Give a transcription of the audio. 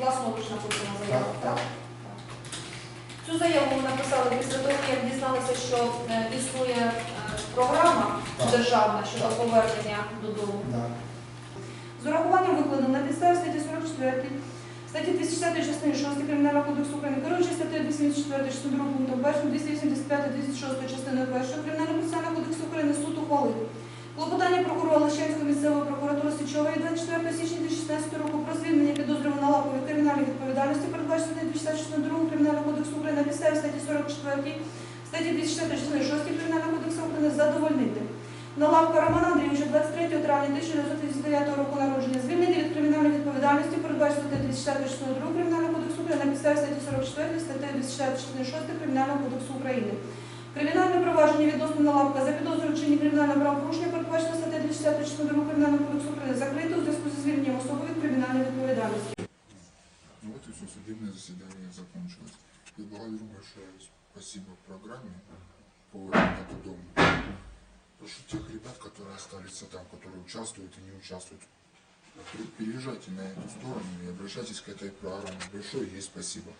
лише написана заява, Так. Цю заяву ми написали після того, як дізналися, що е, існує е, програма Так. державна щодо повернення додому. З урахуванням викладу на підставі статті 44, статті 260 частини 6 Кримінального кодексу України, керуючи статтею 284 частини 2 пунктом 1, 285 206 частиною 1 Кримінального процесуального кодексу України суд ухвалив відповідальності, передбачено статтею 260 частиною 2 Кримінального кодексу України на підставі статті 44 статті 260 частини 6 Кримінального кодексу України задовольнити. Налавка Романа Андрійовича 23 травня 1939 року народження звільнення від кримінальної відповідальності передбачено 260 частиною 2 Кримінального кодексу України на підставі статті 44 статті 260 частини 6 Кримінального кодексу України. Кримінальне провадження відносно Налавка за підозрою вчинення кримінального правопорушення передбачено стаття 260 частиною 2 Кримінального кодексу України закрите у зв'язку зі звільненням особи від кримінальної все, судебное заседание закончилось. И благодарю большое спасибо программе по этому дому. Прошу тех ребят, которые остались там, которые участвуют и не участвуют, переезжайте на эту сторону и обращайтесь к этой программе. Большое ей спасибо.